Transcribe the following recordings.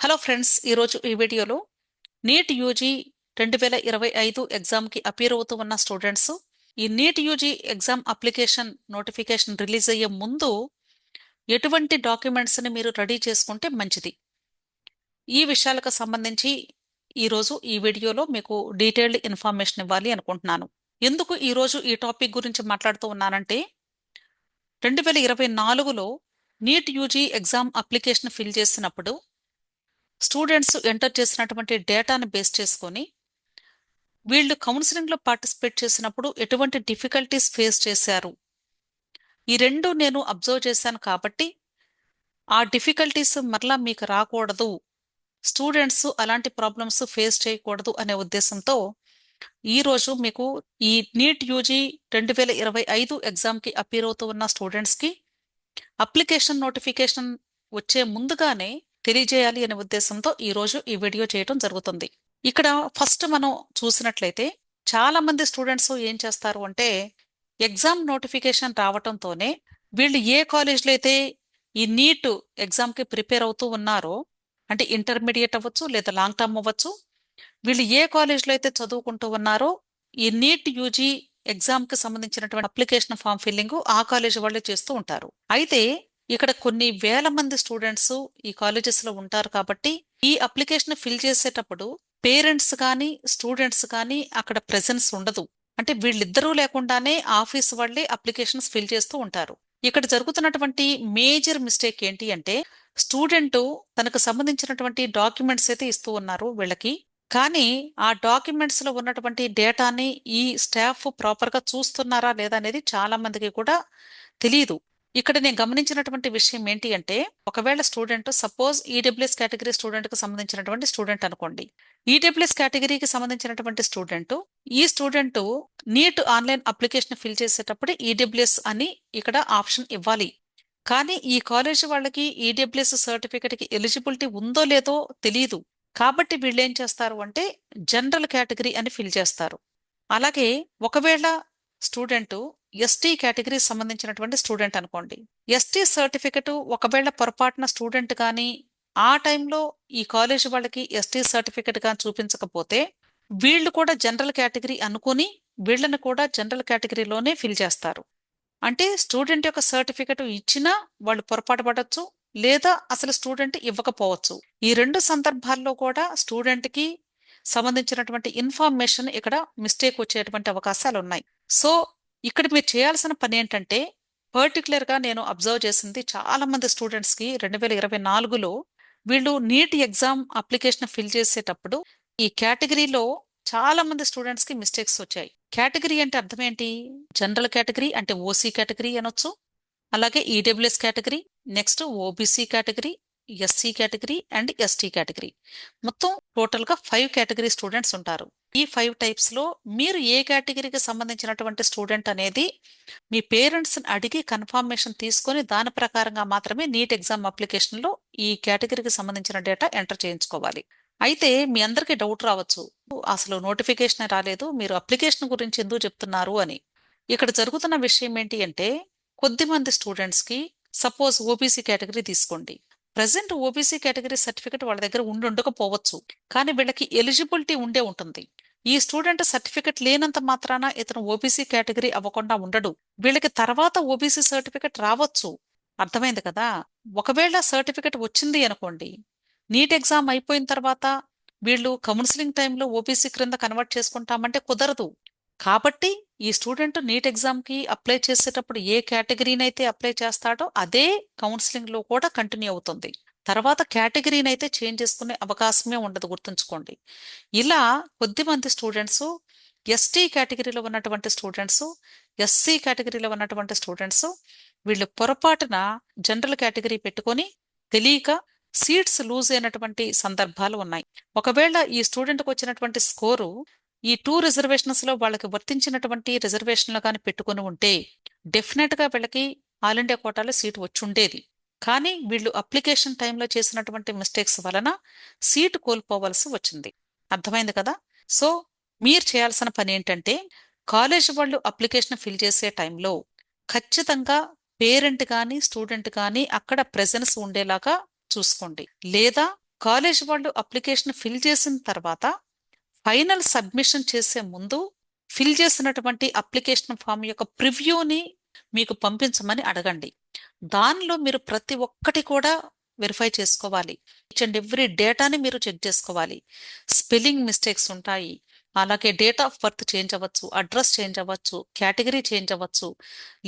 Hello friends ఈరోజు ఈ వీడియోలో నీట్ యూజీ రెండు వేల ఇరవై ఐదు ఎగ్జామ్కి అపీర్ అవుతూ ఉన్న స్టూడెంట్స్ ఈ NEET UG exam application notification release అయ్యే ముందు ఎటువంటి డాక్యుమెంట్స్ని మీరు రెడీ చేసుకుంటే మంచిది. ఈ విషయాలకు సంబంధించి ఈరోజు ఈ వీడియోలో మీకు డీటెయిల్డ్ ఇన్ఫర్మేషన్ ఇవ్వాలి అనుకుంటున్నాను. ఎందుకు ఈరోజు ఈ టాపిక్ గురించి మాట్లాడుతూ ఉన్నానంటే రెండు వేల ఇరవై నాలుగులో NEET UG exam application fill చేసినప్పుడు స్టూడెంట్స్ ఎంటర్ చేసినటువంటి డేటాను బేస్ చేసుకొని వీళ్ళు కౌన్సిలింగ్లో పార్టిసిపేట్ చేసినప్పుడు ఎటువంటి డిఫికల్టీస్ ఫేస్ చేశారు? ఈ రెండు నేను అబ్జర్వ్ చేశాను కాబట్టి ఆ డిఫికల్టీస్ మరలా మీకు రాకూడదు. స్టూడెంట్స్ అలాంటి ప్రాబ్లమ్స్ ఫేస్ చేయకూడదు అనే ఉద్దేశంతో ఈరోజు మీకు ఈ నీట్ యూజీ రెండు వేల ఇరవై ఐదు ఎగ్జామ్కి అపీర్ అవుతూ ఉన్న స్టూడెంట్స్కి అప్లికేషన్ నోటిఫికేషన్ వచ్చే ముందుగానే తెలియజేయాలి అనే ఉద్దేశంతో ఈరోజు ఈ వీడియో చేయడం జరుగుతుంది. ఇక్కడ ఫస్ట్ మనం చూసినట్లయితే చాలా మంది స్టూడెంట్స్ ఏం చేస్తారు అంటే ఎగ్జామ్ నోటిఫికేషన్ రావటంతోనే వీళ్ళు ఏ కాలేజ్లో అయితే ఈ నీట్ ఎగ్జామ్కి ప్రిపేర్ అవుతూ ఉన్నారో అంటే ఇంటర్మీడియట్ అవ్వచ్చు లేదా లాంగ్ టర్మ్ అవ్వచ్చు వీళ్ళు ఏ కాలేజ్లో అయితే చదువుకుంటూ ఉన్నారో ఈ నీట్ యూజీ ఎగ్జామ్కి సంబంధించినటువంటి అప్లికేషన్ ఫామ్ ఫిల్లింగ్ ఆ కాలేజ్ వాళ్ళే చేస్తూ ఉంటారు. అయితే ఇక్కడ కొన్ని వేల మంది స్టూడెంట్స్ ఈ కాలేజెస్లో ఉంటారు కాబట్టి ఈ అప్లికేషన్ ఫిల్ చేసేటప్పుడు పేరెంట్స్ కానీ స్టూడెంట్స్ కానీ అక్కడ ప్రెజెన్స్ ఉండదు. అంటే వీళ్ళిద్దరూ లేకుండానే ఆఫీస్ వాళ్ళే అప్లికేషన్స్ ఫిల్ చేస్తూ ఉంటారు. ఇక్కడ జరుగుతున్నటువంటి మేజర్ మిస్టేక్ ఏంటి అంటే స్టూడెంట్ తనకు సంబంధించినటువంటి డాక్యుమెంట్స్ అయితే ఇస్తూ ఉన్నారు వీళ్ళకి. కానీ ఆ డాక్యుమెంట్స్లో ఉన్నటువంటి డేటాని ఈ స్టాఫ్ ప్రాపర్గా చూస్తున్నారా లేదా అనేది చాలా మందికి కూడా తెలియదు. ఇక్కడ నేను గమనించినటువంటి విషయం ఏంటి అంటే ఒకవేళ స్టూడెంట్ సపోజ్ ఈడబ్ల్యూఎస్ కేటగిరీ స్టూడెంట్కు సంబంధించినటువంటి స్టూడెంట్ అనుకోండి. ఈడబ్ల్యూఎస్ కేటగిరీకి సంబంధించినటువంటి స్టూడెంట్ ఈ student NEET online application fill చేసేటప్పుడు ఈడబ్ల్యూఎస్ అని ఇక్కడ ఆప్షన్ ఇవ్వాలి. కానీ ఈ కాలేజ్ వాళ్ళకి ఈడబ్ల్యూఎస్ సర్టిఫికెట్కి ఎలిజిబిలిటీ ఉందో లేదో తెలియదు కాబట్టి వీళ్ళు ఏం చేస్తారు అంటే జనరల్ కేటగిరీ అని ఫిల్ చేస్తారు. అలాగే ఒకవేళ స్టూడెంట్ ఎస్టీ కేటగిరీ సంబంధించినటువంటి స్టూడెంట్ అనుకోండి. ఎస్టీ సర్టిఫికెట్ ఒకవేళ పొరపాటున స్టూడెంట్ కానీ ఆ టైంలో ఈ కాలేజ్ వాళ్ళకి ఎస్టీ సర్టిఫికెట్ కానీ చూపించకపోతే వీళ్ళు కూడా జనరల్ కేటగిరీ అనుకుని వీళ్ళని కూడా జనరల్ కేటగిరీలోనే ఫిల్ చేస్తారు. అంటే స్టూడెంట్ యొక్క సర్టిఫికెట్ ఇచ్చినా వాళ్ళు పొరపాటు పడవచ్చు లేదా అసలు స్టూడెంట్ ఇవ్వకపోవచ్చు. ఈ రెండు సందర్భాల్లో కూడా స్టూడెంట్కి సంబంధించినటువంటి ఇన్ఫర్మేషన్ ఇక్కడ మిస్టేక్ వచ్చేటువంటి అవకాశాలు ఉన్నాయి. సో ఇక్కడ మీరు చేయాల్సిన పని ఏంటంటే పర్టికులర్గా నేను అబ్జర్వ్ చేసింది చాలా మంది స్టూడెంట్స్కి రెండు వేల ఇరవై నాలుగులో వీళ్ళు నీట్ ఎగ్జామ్ అప్లికేషన్ ఫిల్ చేసేటప్పుడు ఈ కేటగిరీలో చాలా మంది స్టూడెంట్స్కి మిస్టేక్స్ వచ్చాయి. కేటగిరీ అంటే అర్థం ఏంటి? జనరల్ కేటగిరీ అంటే ఓసీ కేటగిరీ అనొచ్చు అలాగే EWS category next OBC category SC category and ST category మొత్తం టోటల్గా ఫైవ్ కేటగిరీ స్టూడెంట్స్ ఉంటారు. ఈ ఫైవ్ టైప్స్లో మీరు ఏ కేటగిరీకి సంబంధించినటువంటి స్టూడెంట్ అనేది మీ పేరెంట్స్ని అడిగి కన్ఫర్మేషన్ తీసుకొని దాని ప్రకారంగా మాత్రమే నీట్ ఎగ్జామ్ అప్లికేషన్లో ఈ కేటగిరీకి సంబంధించిన డేటా ఎంటర్ చేయించుకోవాలి. అయితే మీ అందరికీ డౌట్ రావచ్చు. అసలు నోటిఫికేషన్ రాలేదు. మీరు అప్లికేషన్ గురించి ఎందుకు చెప్తున్నారు అని. ఇక్కడ జరుగుతున్న విషయం ఏంటి అంటే కొద్దిమంది స్టూడెంట్స్కి సపోజ్ ఓబీసీ కేటగిరీ తీసుకోండి. ప్రజెంట్ ఓబీసీ కేటగిరీ సర్టిఫికెట్ వాళ్ళ దగ్గర ఉండి ఉండకపోవచ్చు కానీ వీళ్ళకి ఎలిజిబిలిటీ ఉండే ఉంటుంది. ఈ స్టూడెంట్ సర్టిఫికెట్ లేనంత మాత్రాన ఇతను ఓబీసీ కేటగిరీ అవ్వకుండా ఉండడు. వీళ్ళకి తర్వాత ఓబీసీ సర్టిఫికెట్ రావచ్చు. అర్థమైంది కదా? ఒకవేళ సర్టిఫికెట్ వచ్చింది అనుకోండి నీట్ ఎగ్జామ్ అయిపోయిన తర్వాత వీళ్ళు కౌన్సిలింగ్ టైంలో ఓబీసీ క్రింద కన్వర్ట్ చేసుకుంటామంటే కుదరదు. కాబట్టి ఈ స్టూడెంట్ నీట్ ఎగ్జామ్కి అప్లై చేసేటప్పుడు ఏ కేటగిరీని అయితే అప్లై చేస్తాడో అదే కౌన్సిలింగ్లో కూడా కంటిన్యూ అవుతుంది. తర్వాత కేటగిరీని అయితే చేంజ్ చేసుకునే అవకాశమే ఉండదు గుర్తుంచుకోండి. ఇలా కొద్దిమంది స్టూడెంట్స్ ఎస్టీ కేటగిరీలో ఉన్నటువంటి స్టూడెంట్స్ ఎస్సీ కేటగిరీలో ఉన్నటువంటి స్టూడెంట్స్ వీళ్ళు పొరపాటున జనరల్ కేటగిరీ పెట్టుకొని తెలియక సీట్స్ లూజ్ అయినటువంటి సందర్భాలు ఉన్నాయి. ఒకవేళ ఈ స్టూడెంట్కి వచ్చినటువంటి స్కోరు ఈ టూ రిజర్వేషన్స్లో వాళ్ళకి వర్తించినటువంటి రిజర్వేషన్లు కానీ పెట్టుకుని ఉంటే డెఫినెట్గా వీళ్ళకి ఆల్ ఇండియా కోటాలో సీటు వచ్చి ఉండేది. కానీ వీళ్ళు అప్లికేషన్ టైంలో చేసినటువంటి మిస్టేక్స్ వలన సీటు కోల్పోవలసి వచ్చింది. అర్థమైంది కదా? సో మీరు చేయాల్సిన పని ఏంటంటే కాలేజ్ వాళ్ళు అప్లికేషన్ ఫిల్ చేసే టైంలో ఖచ్చితంగా పేరెంట్ కానీ స్టూడెంట్ కానీ అక్కడ ప్రెజెన్స్ ఉండేలాగా చూసుకోండి. లేదా కాలేజ్ వాళ్ళు అప్లికేషన్ ఫిల్ చేసిన తర్వాత ఫైనల్ సబ్మిషన్ చేసే ముందు ఫిల్ చేసినటువంటి అప్లికేషన్ ఫామ్ యొక్క ప్రివ్యూని మీకు పంపించమని అడగండి. దానిలో మీరు ప్రతి ఒక్కటి కూడా వెరిఫై చేసుకోవాలి. ఈచ్ అండ్ ఎవ్రీ డేటాని మీరు చెక్ చేసుకోవాలి. స్పెల్లింగ్ మిస్టేక్స్ ఉంటాయి. అలాగే డేట్ ఆఫ్ బర్త్ చేంజ్ అవ్వచ్చు అడ్రస్ చేంజ్ అవ్వచ్చు కేటగిరీ చేంజ్ అవ్వచ్చు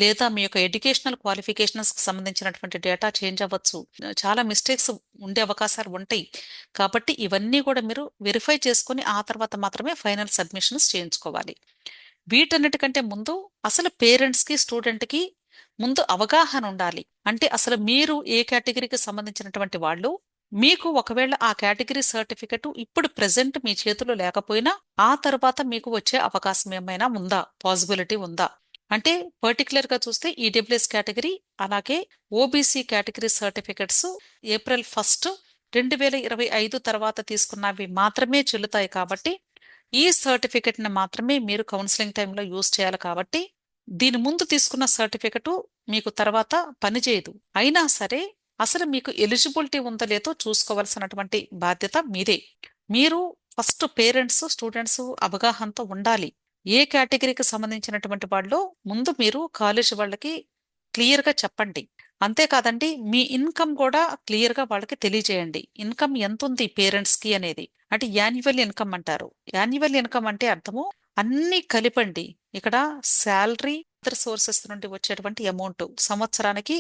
లేదా మీ యొక్క ఎడ్యుకేషనల్ క్వాలిఫికేషన్స్కి సంబంధించినటువంటి డేటా చేంజ్ అవ్వచ్చు. చాలా మిస్టేక్స్ ఉండే అవకాశాలు ఉంటాయి. కాబట్టి ఇవన్నీ కూడా మీరు వెరిఫై చేసుకుని ఆ తర్వాత మాత్రమే ఫైనల్ సబ్మిషన్స్ చేయించుకోవాలి. వీటన్నిటికంటే ముందు అసలు పేరెంట్స్కి స్టూడెంట్కి ముందు అవగాహన ఉండాలి. అంటే అసలు మీరు ఏ కేటగిరీకి సంబంధించినటువంటి వాళ్ళు మీకు ఒకవేళ ఆ కేటగిరీ సర్టిఫికెట్ ఇప్పుడు ప్రెసెంట్ మీ చేతిలో లేకపోయినా ఆ తర్వాత మీకు వచ్చే అవకాశం ఏమైనా ఉందా? పాసిబిలిటీ ఉందా? అంటే పర్టికులర్గా చూస్తే ఈడబ్ల్యూఎస్ కేటగిరీ అలాగే OBC category certificates April first రెండు వేల ఇరవై ఐదు తర్వాత తీసుకున్నవి మాత్రమే చెల్లుతాయి కాబట్టి ఈ సర్టిఫికెట్ని మాత్రమే మీరు కౌన్సిలింగ్ టైంలో యూజ్ చేయాలి కాబట్టి దీని ముందు తీసుకున్న సర్టిఫికెట్ మీకు తర్వాత పనిచేయదు. అయినా సరే అసలు మీకు ఎలిజిబిలిటీ ఉందో లేదో చూసుకోవాల్సినటువంటి బాధ్యత మీదే. మీరు ఫస్ట్ పేరెంట్స్ స్టూడెంట్స్ అవగాహనతో ఉండాలి. ఏ కేటగిరీకి సంబంధించినటువంటి వాళ్ళు ముందు మీరు కాలేజ్ వాళ్ళకి క్లియర్గా చెప్పండి. అంతేకాదండి మీ ఇన్కమ్ కూడా క్లియర్గా వాళ్ళకి తెలియజేయండి. ఇన్కమ్ ఎంత ఉంది పేరెంట్స్కి అనేది. అంటే యాన్యువల్ ఇన్కమ్ అంటారు. యాన్యువల్ ఇన్కమ్ అంటే అర్థము అన్నీ కలిపండి. ఇక్కడ శాలరీ ఇతర సోర్సెస్ నుండి వచ్చేటువంటి అమౌంట్ సంవత్సరానికి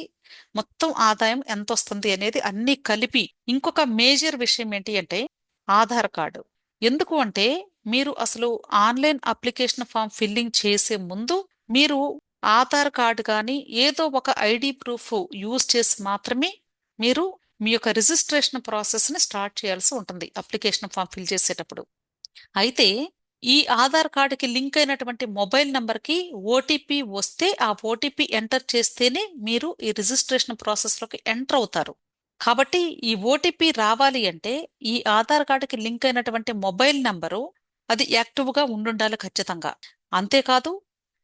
మొత్తం ఆదాయం ఎంత వస్తుంది అనేది అన్ని కలిపి ఇంకొక మేజర్ విషయం ఏంటి అంటే ఆధార్ కార్డు. ఎందుకు అంటే మీరు అసలు ఆన్లైన్ అప్లికేషన్ ఫామ్ ఫిల్లింగ్ చేసే ముందు మీరు ఆధార్ కార్డు కానీ ఏదో ఒక ఐడి ప్రూఫ్ యూజ్ చేసి మాత్రమే మీరు మీ యొక్క రిజిస్ట్రేషన్ ప్రాసెస్ని స్టార్ట్ చేయాల్సి ఉంటుంది అప్లికేషన్ ఫామ్ ఫిల్ చేసేటప్పుడు. అయితే ఈ ఆధార్ కార్డుకి లింక్ అయినటువంటి మొబైల్ నంబర్కి ఓటీపీ వస్తే ఆ ఓటీపీ ఎంటర్ చేస్తేనే మీరు ఈ రిజిస్ట్రేషన్ ప్రాసెస్లోకి ఎంటర్ అవుతారు. కాబట్టి ఈ ఓటీపీ రావాలి అంటే ఈ ఆధార్ కార్డుకి లింక్ అయినటువంటి మొబైల్ నంబరు అది యాక్టివ్గా ఉండుండాలి ఖచ్చితంగా. అంతేకాదు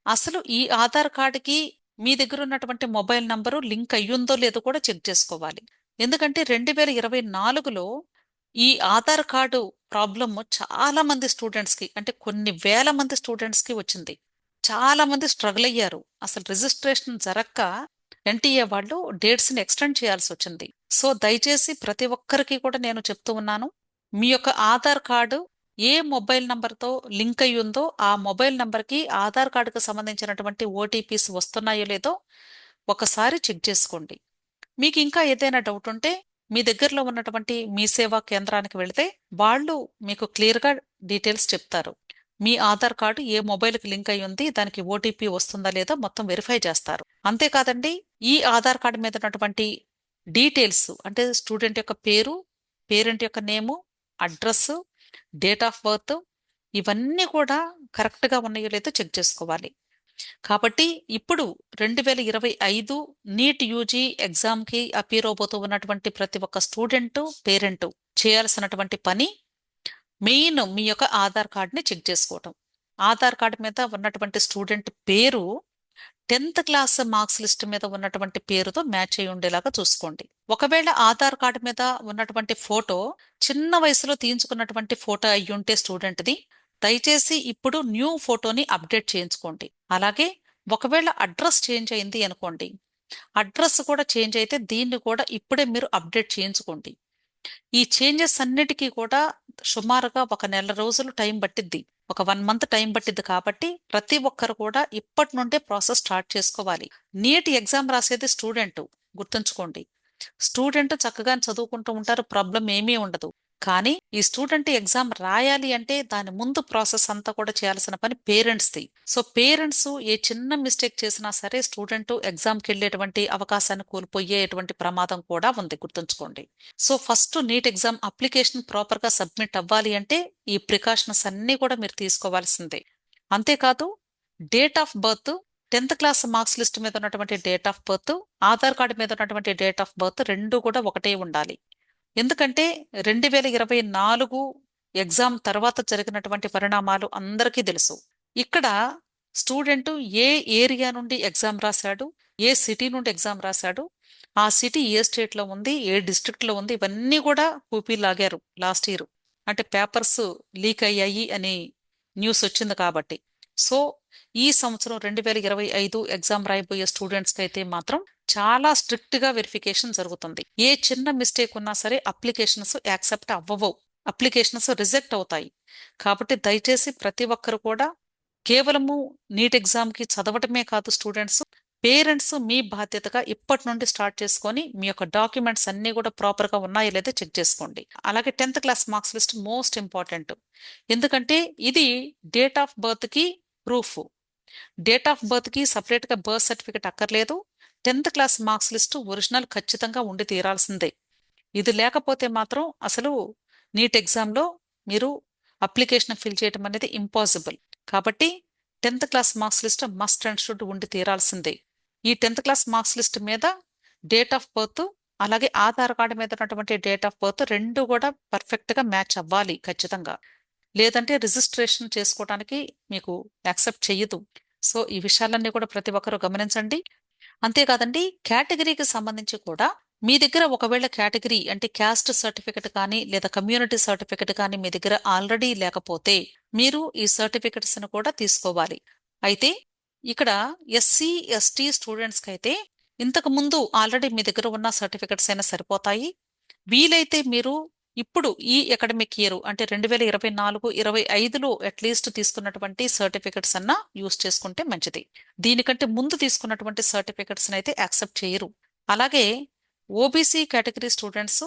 అసలు ఈ ఆధార్ కార్డుకి మీ దగ్గర ఉన్నటువంటి మొబైల్ నంబరు లింక్ అయ్యుందో లేదో కూడా చెక్ చేసుకోవాలి. ఎందుకంటే రెండు వేల ఇరవై నాలుగులో ఈ ఆధార్ కార్డు ప్రాబ్లమ్ చాలా మంది స్టూడెంట్స్కి అంటే కొన్ని వేల మంది స్టూడెంట్స్కి వచ్చింది. చాలా మంది స్ట్రగుల్ అయ్యారు. అసలు రిజిస్ట్రేషన్ జరక్క ఎన్టీఏ వాళ్ళు డేట్స్ని ఎక్స్టెండ్ చేయాల్సి వచ్చింది. సో దయచేసి ప్రతి ఒక్కరికి కూడా నేను చెప్తూ ఉన్నాను మీ యొక్క ఆధార్ కార్డు ఏ మొబైల్ నంబర్తో లింక్ అయి ఉందో ఆ మొబైల్ నంబర్కి ఆధార్ కార్డుకు సంబంధించినటువంటి ఓటీపీస్ వస్తున్నాయో లేదో ఒకసారి చెక్ చేసుకోండి. మీకు ఇంకా ఏదైనా డౌట్ ఉంటే మీ దగ్గరలో ఉన్నటువంటి మీ సేవా కేంద్రానికి వెళితే వాళ్ళు మీకు క్లియర్గా డీటెయిల్స్ చెప్తారు. మీ ఆధార్ కార్డు ఏ మొబైల్కి లింక్ అయి ఉంది దానికి ఓటీపీ వస్తుందా లేదా మొత్తం వెరిఫై చేస్తారు. అంతేకాదండి ఈ ఆధార్ కార్డు మీద ఉన్నటువంటి డీటెయిల్స్ అంటే స్టూడెంట్ యొక్క పేరు పేరెంట్ యొక్క name address date of birth ఇవన్నీ కూడా కరెక్ట్గా ఉన్నాయో లేదో చెక్ చేసుకోవాలి. కాబట్టి ఇప్పుడు రెండు వేల ఇరవై ఐదు నీట్ యూజీ ఎగ్జామ్కి అపీర్ అవబోతూ ఉన్నటువంటి ప్రతి ఒక్క స్టూడెంట్ పేరెంట్ చేయాల్సినటువంటి పని మెయిన్ మీ యొక్క ఆధార్ కార్డ్ని చెక్ చేసుకోవటం. ఆధార్ కార్డు మీద ఉన్నటువంటి స్టూడెంట్ పేరు టెన్త్ క్లాస్ మార్క్స్ లిస్ట్ మీద ఉన్నటువంటి పేరుతో మ్యాచ్ అయి ఉండేలాగా చూసుకోండి. ఒకవేళ ఆధార్ కార్డు మీద ఉన్నటువంటి ఫోటో చిన్న వయసులో తీయించుకున్నటువంటి ఫోటో అయ్యుంటే స్టూడెంట్ది దయచేసి ఇప్పుడు న్యూ ఫోటోని అప్డేట్ చేయించుకోండి. అలాగే ఒకవేళ అడ్రస్ చేంజ్ అయింది అనుకోండి. అడ్రస్ కూడా చేంజ్ అయితే దీన్ని కూడా ఇప్పుడే మీరు అప్డేట్ చేయించుకోండి. ఈ చేంజెస్ అన్నిటికీ కూడా సుమారుగా ఒక నెల రోజులు టైం పట్టిద్ది. ఒక వన్ మంత్ టైం పట్టిద్ది కాబట్టి ప్రతి ఒక్కరు కూడా ఇప్పటి నుండే ప్రాసెస్ స్టార్ట్ చేసుకోవాలి. నీట్ ఎగ్జామ్ రాసేది స్టూడెంట్. గుర్తుంచుకోండి. స్టూడెంట్ చక్కగా చదువుకుంటూ ఉంటారు. ప్రాబ్లం ఏమీ ఉండదు. కానీ ఈ స్టూడెంట్ ఎగ్జామ్ రాయాలి అంటే దాని ముందు ప్రాసెస్ అంతా కూడా చేయాల్సిన పని పేరెంట్స్ది సో పేరెంట్స్ ఏ చిన్న మిస్టేక్ చేసినా సరే స్టూడెంట్ ఎగ్జామ్కి వెళ్ళేటువంటి అవకాశాన్ని కోల్పోయేటువంటి ప్రమాదం కూడా ఉంది గుర్తుంచుకోండి. So first NEET exam application ప్రాపర్గా సబ్మిట్ అవ్వాలి అంటే ఈ ప్రికాషన్స్ అన్నీ కూడా మీరు తీసుకోవాల్సిందే. అంతేకాదు date of birth tenth class marks list మీద ఉన్నటువంటి date of birth Aadhaar card మీద ఉన్నటువంటి డేట్ ఆఫ్ బర్త్ రెండు కూడా ఒకటే ఉండాలి. ఎందుకంటే రెండు వేల ఇరవై నాలుగు ఎగ్జామ్ తర్వాత జరిగినటువంటి పరిణామాలు అందరికీ తెలుసు. ఇక్కడ స్టూడెంట్ ఏ ఏరియా నుండి ఎగ్జామ్ రాశాడు ఏ సిటీ నుండి ఎగ్జామ్ రాశాడు ఆ సిటీ ఏ స్టేట్లో ఉంది ఏ డిస్ట్రిక్ట్లో ఉంది ఇవన్నీ కూడా కూపీ లాగారు లాస్ట్ ఇయర్. అంటే పేపర్స్ లీక్ అయ్యాయి అని న్యూస్ వచ్చింది కాబట్టి. సో ఈ సంవత్సరం రెండు వేల ఇరవై ఐదు ఎగ్జామ్ రాయబోయే స్టూడెంట్స్కి అయితే మాత్రం చాలా స్ట్రిక్ట్గా వెరిఫికేషన్ జరుగుతుంది. ఏ చిన్న మిస్టేక్ ఉన్నా సరే అప్లికేషన్స్ యాక్సెప్ట్ అవ్వవు. అప్లికేషన్స్ రిజెక్ట్ అవుతాయి. కాబట్టి దయచేసి ప్రతి ఒక్కరు కూడా కేవలము నీట్ ఎగ్జామ్కి చదవటమే కాదు స్టూడెంట్స్ పేరెంట్స్ మీ బాధ్యతగా ఇప్పటి నుండి స్టార్ట్ చేసుకొని మీ యొక్క డాక్యుమెంట్స్ అన్నీ కూడా ప్రాపర్గా ఉన్నాయో లేదో చెక్ చేసుకోండి. అలాగే tenth class marks list most important ఎందుకంటే ఇది డేట్ ఆఫ్ బర్త్కి ప్రూఫ్. డేట్ ఆఫ్ బర్త్కి సపరేట్గా బర్త్ సర్టిఫికేట్ అక్కర్లేదు. Tenth class marks list original ఖచ్చితంగా ఉండి తీరాల్సిందే. ఇది లేకపోతే మాత్రం అసలు నీట్ ఎగ్జామ్లో మీరు అప్లికేషన్ ఫిల్ చేయడం అనేది ఇంపాసిబుల్ కాబట్టి tenth class marks list must and should ఉండి తీరాల్సిందే. ఈ టెన్త్ క్లాస్ మార్క్స్ లిస్ట్ మీద డేట్ ఆఫ్ బర్త్ అలాగే ఆధార్ కార్డు మీద ఉన్నటువంటి డేట్ ఆఫ్ బర్త్ రెండు కూడా పర్ఫెక్ట్గా మ్యాచ్ అవ్వాలి ఖచ్చితంగా. లేదంటే రిజిస్ట్రేషన్ చేసుకోవడానికి మీకు యాక్సెప్ట్ చెయ్యదు. సో ఈ విషయాలన్నీ కూడా ప్రతి ఒక్కరూ గమనించండి. అంతేకాదండి కేటగిరీకి సంబంధించి కూడా మీ దగ్గర ఒకవేళ కేటగిరీ అంటే క్యాస్ట్ సర్టిఫికెట్ కానీ లేదా కమ్యూనిటీ సర్టిఫికెట్ కానీ మీ దగ్గర ఆల్రెడీ లేకపోతే మీరు ఈ సర్టిఫికెట్స్ను కూడా తీసుకోవాలి. అయితే ఇక్కడ ఎస్సీ ఎస్టీ స్టూడెంట్స్కి అయితే ఇంతకు ముందు ఆల్రెడీ మీ దగ్గర ఉన్న సర్టిఫికెట్స్ అయినా సరిపోతాయి. వీలైతే మీరు ఇప్పుడు ఈ అకాడమిక్ ఇయర్ అంటే రెండు వేల ఇరవై నాలుగు ఇరవై ఐదులో అట్లీస్ట్ తీసుకున్నటువంటి సర్టిఫికెట్స్ అన్న యూస్ చేసుకుంటే మంచిది. దీనికంటే ముందు తీసుకున్నటువంటి సర్టిఫికెట్స్ అయితే యాక్సెప్ట్ చేయరు. అలాగే OBC category students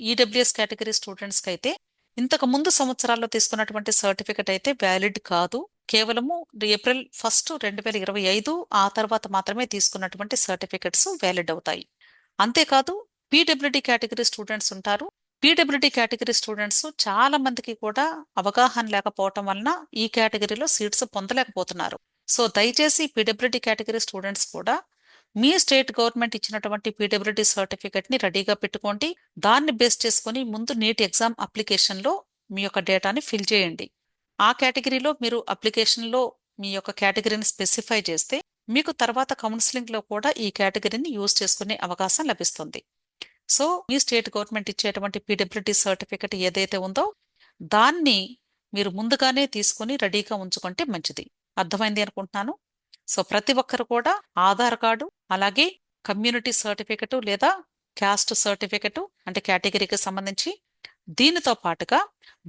EWS category స్టూడెంట్స్కి అయితే ఇంతకు ముందు సంవత్సరాల్లో తీసుకున్నటువంటి సర్టిఫికెట్ అయితే వ్యాలిడ్ కాదు. కేవలము ఏప్రిల్ ఫస్ట్ రెండు వేల ఇరవై ఐదు ఆ తర్వాత మాత్రమే తీసుకున్నటువంటి సర్టిఫికెట్స్ వ్యాలిడ్ అవుతాయి. అంతేకాదు పీడబ్ల్యూడి కేటగిరీ స్టూడెంట్స్ ఉంటారు. పీడబ్ల్యూడీ కేటగిరీ స్టూడెంట్స్ చాలా మందికి కూడా అవగాహన లేకపోవటం వలన ఈ కేటగిరీలో సీట్స్ పొందలేకపోతున్నారు. సో దయచేసి పీడబ్ల్యూడీ కేటగిరీ స్టూడెంట్స్ కూడా మీ స్టేట్ గవర్నమెంట్ ఇచ్చినటువంటి పీడబ్ల్యూడీ సర్టిఫికెట్ని రెడీగా పెట్టుకోండి. దాన్ని బేస్ చేసుకుని ముందు నీట్ ఎగ్జామ్ అప్లికేషన్లో మీ యొక్క డేటాని ఫిల్ చేయండి. ఆ కేటగిరీలో మీరు అప్లికేషన్లో మీ యొక్క కేటగిరీని స్పెసిఫై చేస్తే మీకు తర్వాత కౌన్సిలింగ్లో కూడా ఈ కేటగిరీని యూజ్ చేసుకునే అవకాశం లభిస్తుంది. సో మీ స్టేట్ గవర్నమెంట్ ఇచ్చేటువంటి పీడబ్ల్యూడి సర్టిఫికెట్ ఏదైతే ఉందో దాన్ని మీరు ముందుగానే తీసుకుని రెడీగా ఉంచుకుంటే మంచిది. అర్థమైంది అనుకుంటున్నాను? సో ప్రతి ఒక్కరు కూడా ఆధార్ కార్డు అలాగే కమ్యూనిటీ సర్టిఫికెట్ లేదా క్యాస్ట్ సర్టిఫికెట్ అంటే కేటగిరీకి సంబంధించి దీనితో పాటుగా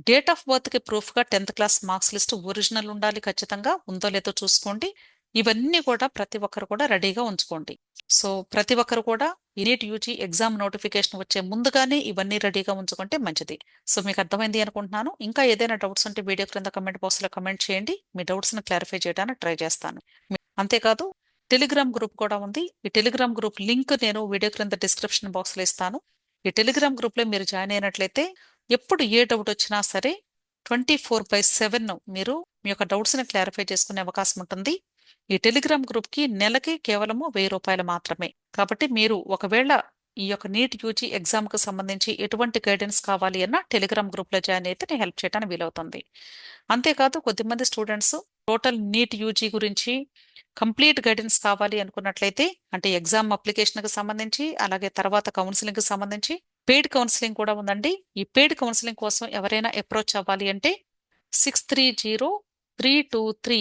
డేట్ ఆఫ్ బర్త్కి ప్రూఫ్గా tenth class marks list original ఉండాలి ఖచ్చితంగా. ఉందో లేదో చూసుకోండి. ఇవన్నీ కూడా ప్రతి ఒక్కరు కూడా రెడీగా ఉంచుకోండి. సో ప్రతి ఒక్కరు కూడా యూనిట్ యూజీ ఎగ్జామ్ నోటిఫికేషన్ వచ్చే ముందుగానే ఇవన్నీ రెడీగా ఉంచుకుంటే మంచిది. సో మీకు అర్థమైంది అనుకుంటున్నాను. ఇంకా ఏదైనా డౌట్స్ ఉంటే వీడియో క్రింద కమెంట్ బాక్స్లో కమెంట్ చేయండి. మీ డౌట్స్ని క్లారిఫై చేయడానికి ట్రై చేస్తాను. అంతేకాదు టెలిగ్రామ్ గ్రూప్ కూడా ఉంది. ఈ టెలిగ్రామ్ గ్రూప్ లింక్ నేను వీడియో క్రింద డిస్క్రిప్షన్ బాక్స్లో ఇస్తాను. ఈ టెలిగ్రామ్ గ్రూప్లో మీరు జాయిన్ అయినట్లయితే ఎప్పుడు ఏ డౌట్ వచ్చినా సరే ట్వంటీ ఫోర్ బై సెవెన్ మీరు మీ యొక్క డౌట్స్ని క్లారిఫై చేసుకునే అవకాశం ఉంటుంది. ఈ టెలిగ్రామ్ గ్రూప్కి నెలకి కేవలము వెయ్యి రూపాయలు మాత్రమే. కాబట్టి మీరు ఒకవేళ ఈ యొక్క నీట్ యూజీ ఎగ్జామ్కి సంబంధించి ఎటువంటి గైడెన్స్ కావాలి అన్న టెలిగ్రామ్ గ్రూప్లో జాయిన్ అయితే నేను హెల్ప్ చేయడానికి వీలవుతుంది. అంతేకాదు కొద్దిమంది స్టూడెంట్స్ టోటల్ నీట్ యూజీ గురించి కంప్లీట్ గైడెన్స్ కావాలి అనుకున్నట్లయితే అంటే ఎగ్జామ్ అప్లికేషన్కి సంబంధించి అలాగే తర్వాత కౌన్సిలింగ్కి సంబంధించి పెయిడ్ కౌన్సిలింగ్ కూడా ఉందండి. ఈ పెయిడ్ కౌన్సిలింగ్ కోసం ఎవరైనా అప్రోచ్ అవ్వాలి అంటే six three zero three two three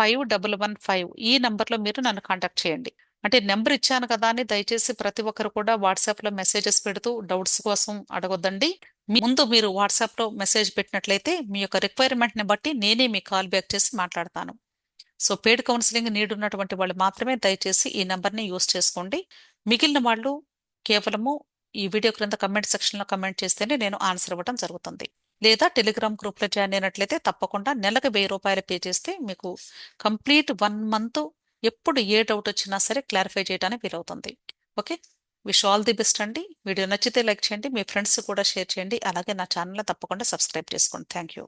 five double one five ఈ నెంబర్లో మీరు నన్ను కాంటాక్ట్ చేయండి. అంటే నెంబర్ ఇచ్చాను కదా అని దయచేసి ప్రతి ఒక్కరు కూడా వాట్సాప్లో మెసేజెస్ పెడుతూ డౌట్స్ కోసం అడగొద్దండి. ముందు మీరు వాట్సాప్లో మెసేజ్ పెట్టినట్లయితే మీ యొక్క రిక్వైర్మెంట్ని బట్టి నేనే మీ కాల్ బ్యాక్ చేసి మాట్లాడతాను. సో పెయిడ్ కౌన్సిలింగ్ నీడ్ ఉన్నటువంటి వాళ్ళు మాత్రమే దయచేసి ఈ నెంబర్ని యూస్ చేసుకోండి. మిగిలిన వాళ్ళు కేవలము ఈ వీడియో క్రింద కమెంట్ సెక్షన్లో కమెంట్ చేస్తేనే నేను ఆన్సర్ ఇవ్వడం జరుగుతుంది. లేదా టెలిగ్రామ్ గ్రూప్లో జాయిన్ అయినట్లయితే తప్పకుండా నెలకు వెయ్యి రూపాయలు పే చేస్తే మీకు కంప్లీట్ వన్ మంత్ ఎప్పుడు ఏ డౌట్ వచ్చినా సరే క్లారిఫై చేయడానికి వీలవుతుంది. Okay? Wish all the best అండి. వీడియో నచ్చితే లైక్ చేయండి. మీ ఫ్రెండ్స్ కూడా షేర్ చేయండి. అలాగే నా ఛానల్ తప్పకుండా సబ్స్క్రైబ్ చేసుకోండి. Thank you